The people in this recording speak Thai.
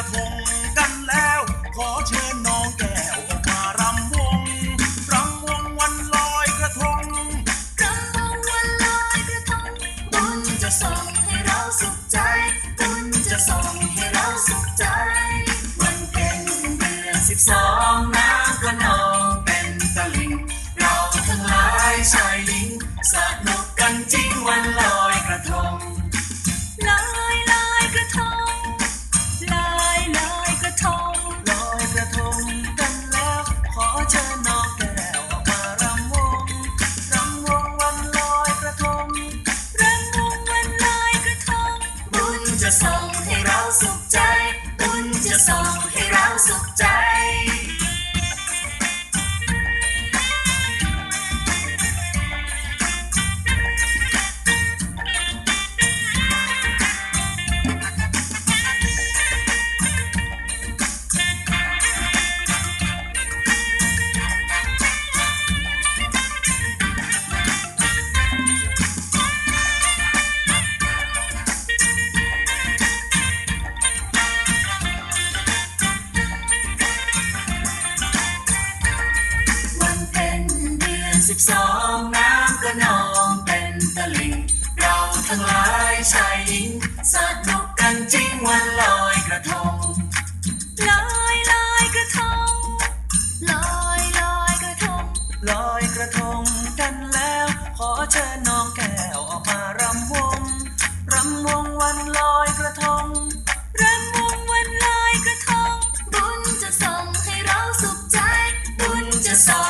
ระทงกันแล้ว ขอเชิญน้องแก้วมารำวงรำวงวันลอยกระทงรำวงวัลอยกระทงบุญจะส่งให้เราสุขใจบุญจะส่งให้เราสุขใจ วันเป็นเดือนสิบสองน้ำก็นองเป็นตลิง เราทั้งหลายชายหญิงสนุกันจริงวัน จะส่งให้เราสุขใจ บุญจะส่งให้ สิบสองน้ำก็นองเป็นตะลิ่ง เราทั้งหลายชายหญิงสนุกกันจริงวันลอยกระทงลอยลอยกระทงลอยลอยกระทงลอยกระทงกันแล้ว ขอเชิญน้องแก้วออกมารำวงรำวงวันลอยกระทงรำวงวันลอยกระทงบุญจะส่งให้เราสุขใจ บุญจะส่ง